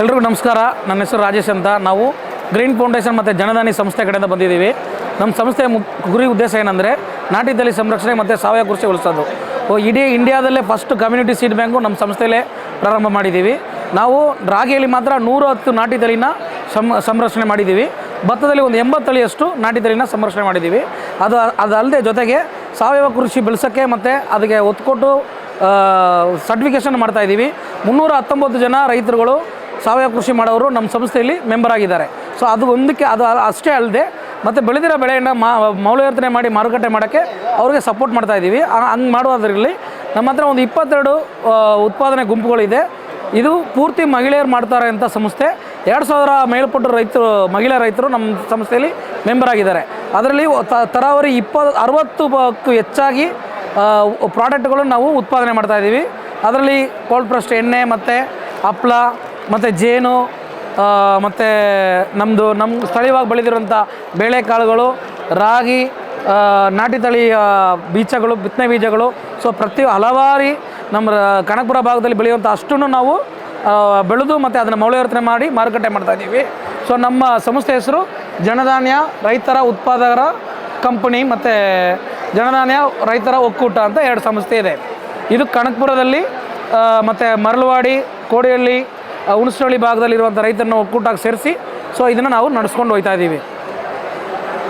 ಎಲ್ರಿಗೂ ನಮಸ್ಕಾರ. ನನ್ನ ಹೆಸರು ರಾಜೇಶ್ ಅಂತ. ನಾವು ಗ್ರೀನ್ ಫೌಂಡೇಶನ್ ಮತ್ತು ಜನದಾನಿ ಸಂಸ್ಥೆ ಕಡೆಯಿಂದ ಬಂದಿದ್ದೀವಿ. ನಮ್ಮ ಸಂಸ್ಥೆಯ ಗುರಿ ಉದ್ದೇಶ ಏನಂದರೆ ನಾಟಿ ತಳಿ ಸಂರಕ್ಷಣೆ ಮತ್ತು ಸಾವಯವ ಕೃಷಿ ಉಳಿಸೋದು. ಇಡೀ ಇಂಡಿಯಾದಲ್ಲೇ ಫಸ್ಟ್ ಕಮ್ಯುನಿಟಿ ಸೀಡ್ ಬ್ಯಾಂಕು ನಮ್ಮ ಸಂಸ್ಥೆಯಲ್ಲೇ ಪ್ರಾರಂಭ ಮಾಡಿದ್ದೀವಿ. ನಾವು ರಾಗಿಯಲ್ಲಿ ಮಾತ್ರ ನೂರ ಹತ್ತು ನಾಟಿ ತಳಿನ ಸಂರಕ್ಷಣೆ ಮಾಡಿದ್ದೀವಿ. ಭತ್ತದಲ್ಲಿ ಒಂದು ಎಂಬತ್ತು ತಳಿಯಷ್ಟು ನಾಟಿ ತಳಿನ ಸಂರಕ್ಷಣೆ ಮಾಡಿದ್ದೀವಿ. ಅದು, ಅದಲ್ಲದೆ ಜೊತೆಗೆ ಸಾವಯವ ಕೃಷಿ ಬೆಳೆಸೋಕ್ಕೆ ಮತ್ತು ಅದಕ್ಕೆ ಒತ್ತು ಕೊಟ್ಟು ಸರ್ಟಿಫಿಕೇಷನ್ ಮಾಡ್ತಾಯಿದ್ದೀವಿ ಮುನ್ನೂರ ಹತ್ತೊಂಬತ್ತು ಜನ ರೈತರುಗಳು ಸಾವಯವ ಕೃಷಿ ಮಾಡೋರು ನಮ್ಮ ಸಂಸ್ಥೆಯಲ್ಲಿ ಮೆಂಬರ್ ಆಗಿದ್ದಾರೆ. ಸೊ ಅದು ಒಂದಕ್ಕೆ ಅದು ಅಷ್ಟೇ ಅಲ್ಲದೆ, ಮತ್ತು ಬೆಳೆದಿರೋ ಬೆಳೆಯನ್ನು ಮಾ ಮೌಲ್ಯವರ್ಧನೆ ಮಾಡಿ ಮಾರುಕಟ್ಟೆ ಮಾಡೋಕ್ಕೆ ಅವ್ರಿಗೆ ಸಪೋರ್ಟ್ ಮಾಡ್ತಾ ಇದ್ದೀವಿ. ಹಂಗೆ ಮಾಡೋದ್ರಲ್ಲಿ ನಮ್ಮ ಹತ್ರ ಒಂದು ಇಪ್ಪತ್ತೆರಡು ಉತ್ಪಾದನೆ ಗುಂಪುಗಳಿದೆ. ಇದು ಪೂರ್ತಿ ಮಹಿಳೆಯರು ಮಾಡ್ತಾರೆ ಅಂತ ಸಂಸ್ಥೆ. ಎರಡು ಸಾವಿರ ಮೇಲ್ಪಟ್ಟು ರೈತರು, ಮಹಿಳಾ ರೈತರು ನಮ್ಮ ಸಂಸ್ಥೆಯಲ್ಲಿ ಮೆಂಬರ್ ಆಗಿದ್ದಾರೆ. ಅದರಲ್ಲಿ ತರಾವರಿ ಇಪ್ಪತ್ತು ಅರವತ್ತಕ್ಕೂ ಹೆಚ್ಚಾಗಿ ಪ್ರಾಡಕ್ಟ್ಗಳನ್ನು ನಾವು ಉತ್ಪಾದನೆ ಮಾಡ್ತಾ ಇದ್ದೀವಿ. ಅದರಲ್ಲಿ ಕೋಲ್ಡ್ ಪ್ರೆಸ್ಟ್ ಎಣ್ಣೆ ಮತ್ತು ಹಪ್ಳ ಮತ್ತು ಜೇನು ಮತ್ತು ನಮ್ಮದು ನಮ್ಮ ಸ್ಥಳೀಯವಾಗಿ ಬೆಳೆದಿರುವಂಥ ಬೇಳೆಕಾಳುಗಳು, ರಾಗಿ ನಾಟಿ ತಳಿ ಬೀಜಗಳು, ಬಿತ್ತನೆ ಬೀಜಗಳು. ಸೊ ಪ್ರತಿ ಹಲವಾರಿ ನಮ್ಮ ಕನಕಪುರ ಭಾಗದಲ್ಲಿ ಬೆಳೆಯುವಂಥ ಅಷ್ಟನ್ನು ನಾವು ಬೆಳೆದು ಮತ್ತು ಅದನ್ನು ಮೌಲ್ಯವರ್ತನೆ ಮಾಡಿ ಮಾರುಕಟ್ಟೆ ಮಾಡ್ತಾ ಇದ್ದೀವಿ. ಸೊ ನಮ್ಮ ಸಂಸ್ಥೆ ಹೆಸರು ಜನಧಾನ್ಯ ರೈತರ ಉತ್ಪಾದಕರ ಕಂಪನಿ ಮತ್ತು ಜನಧಾನ್ಯ ರೈತರ ಒಕ್ಕೂಟ ಅಂತ ಎರಡು ಸಂಸ್ಥೆ ಇದೆ. ಇದು ಕನಕಪುರದಲ್ಲಿ ಮತ್ತು ಮರಳವಾಡಿ, ಕೋಡಿಹಳ್ಳಿ ಹುಣಸಳ್ಳಿ ಭಾಗದಲ್ಲಿರುವಂಥ ರೈತರನ್ನು ಒಕ್ಕೂಟಕ್ಕೆ ಸೇರಿಸಿ ಸೊ ಇದನ್ನು ನಾವು ನಡೆಸ್ಕೊಂಡು ಹೋಗ್ತಾ ಇದ್ದೀವಿ.